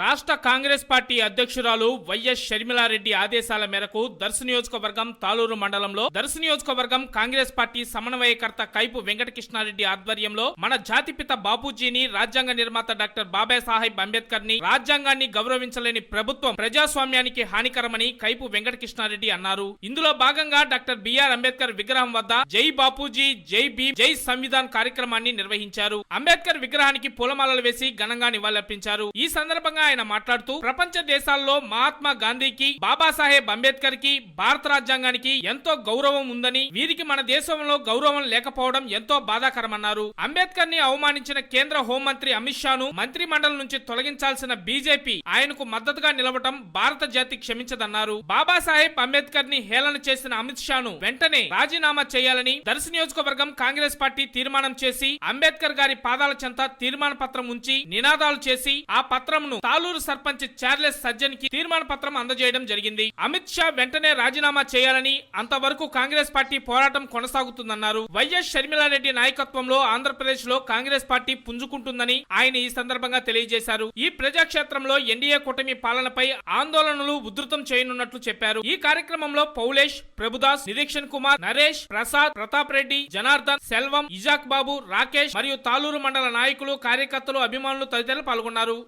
రాష్ట్ర కాంగ్రెస్ పార్టీ అధ్యక్షురాలు వైఎస్ షర్మిలారెడ్డి ఆదేశాల మేరకు దర్శ నియోజకవర్గం తాలూరు మండలంలో దర్శ నియోజకవర్గం కాంగ్రెస్ పార్టీ సమన్వయకర్త కైపు వెంకటకృష్ణారెడ్డి ఆధ్వర్యంలో మన జాతిపిత బాపూజీని రాజ్యాంగ నిర్మాత డాక్టర్ బాబాయ్ సాహెబ్ అంబేద్కర్ని రాజ్యాంగాన్ని గౌరవించలేని ప్రభుత్వం ప్రజాస్వామ్యానికి హానికరమని కైపు వెంకటకృష్ణారెడ్డి అన్నారు. ఇందులో భాగంగా డాక్టర్ బిఆర్ అంబేద్కర్ విగ్రహం వద్ద జై బాపూజీ జై భీమ్ జై సంవిధాన్ కార్యక్రమాన్ని నిర్వహించారు. అంబేద్కర్ విగ్రహానికి పూలమాలలు వేసి ఘనంగా నివాళులర్పించారు. ఈ సందర్భంగా ఆయన మాట్లాడుతూ ప్రపంచ దేశాల్లో మహాత్మా గాంధీకి బాబాసాహెబ్ అంబేద్కర్కి భారత రాజ్యాంగానికి ఎంతో గౌరవం ఉందని వీరికి మన దేశంలో గౌరవం లేకపోవడం ఎంతో బాధాకరమన్నారు. అంబేద్కర్ని అవమానించిన కేంద్ర హోంమంత్రి అమిత్ షాను మంత్రి మండలి నుంచి తొలగించాల్సిన బీజేపీ ఆయనకు మద్దతుగా నిలవటం భారత జాతి క్షమించదన్నారు. బాబాసాహెబ్ అంబేద్కర్ని హేళన చేసిన అమిత్ షాను వెంటనే రాజీనామా చేయాలని దర్శ నియోజకవర్గం కాంగ్రెస్ పార్టీ తీర్మానం చేసి అంబేద్కర్ గారి పాదాల చెంత తీర్మాన పత్రం ఉంచి నినాదాలు చేసి ఆ పత్రంను తాలూరు సర్పంచ్ చార్లెస్ సజ్జన్కి తీర్మాన పత్రం అందజేయడం జరిగింది. అమిత్ షా వెంటనే రాజీనామా చేయాలని అంతవరకు కాంగ్రెస్ పార్టీ పోరాటం కొనసాగుతుందన్నారు. వైఎస్ షర్మిలారెడ్డి నాయకత్వంలో ఆంధ్రప్రదేశ్లో కాంగ్రెస్ పార్టీ పుంజుకుంటుందని ఆయన ఈ సందర్భంగా తెలియజేశారు. ఈ ప్రజాక్షేత్రంలో ఎన్డీఏ కూటమి పాలనపై ఆందోళనలు ఉధృతం చేయనున్నట్లు చెప్పారు. ఈ కార్యక్రమంలో పౌలేష్ ప్రభుదాస్ నిరీక్షణ్ కుమార్ నరేష్ ప్రసాద్ ప్రతాప్ రెడ్డి జనార్దన్ సెల్వం ఇజాక్ బాబు రాకేష్ మరియు తాలూరు మండల నాయకులు కార్యకర్తలు అభిమానులు తదితరులు పాల్గొన్నారు.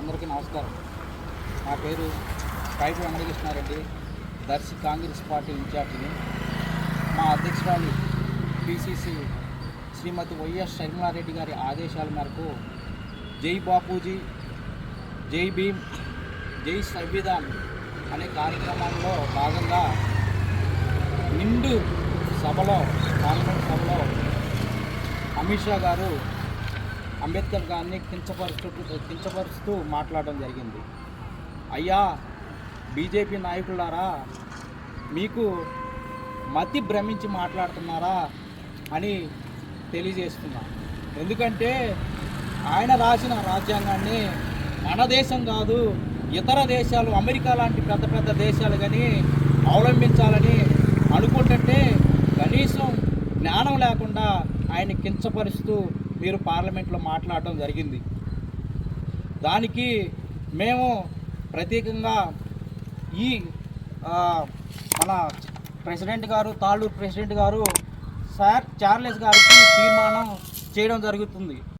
అందరికీ నమస్కారం. నా పేరు కైపు వెంకటకృష్ణారెడ్డి దర్శి కాంగ్రెస్ పార్టీ ఇన్ఛార్జిని. మా అధ్యక్షురాలు పిసిసి శ్రీమతి వైఎస్ షర్మిలారెడ్డి గారి ఆదేశాల మేరకు జై బాపూజీ జై భీమ్ జై సంవిధాన్ అనే కార్యక్రమంలో భాగంగా నిండు సభలో పార్లమెంట్ సభలో అమిత్ షా గారు అంబేద్కర్ గారిని కించపరుస్తూ కించపరుస్తూ మాట్లాడడం జరిగింది. అయ్యా బీజేపీ నాయకులారా మీకు మతి భ్రమించి మాట్లాడుతున్నారా అని తెలియజేస్తున్నా. ఎందుకంటే ఆయన రాసిన రాజ్యాంగాన్ని మన దేశం కాదు ఇతర దేశాలు అమెరికా లాంటి పెద్ద పెద్ద దేశాలు కానీ అవలంబించాలని అనుకుంటుంటే కనీసం జ్ఞానం లేకుండా ఆయన కించపరుస్తూ మీరు పార్లమెంట్లో మాట్లాడడం జరిగింది. దానికి మేము ప్రత్యేకంగా ఈ మన ప్రెసిడెంట్ గారు తాళ్ళూరు ప్రెసిడెంట్ గారు సార్ చార్లెస్ గారికి తీర్మానం చేయడం జరుగుతుంది.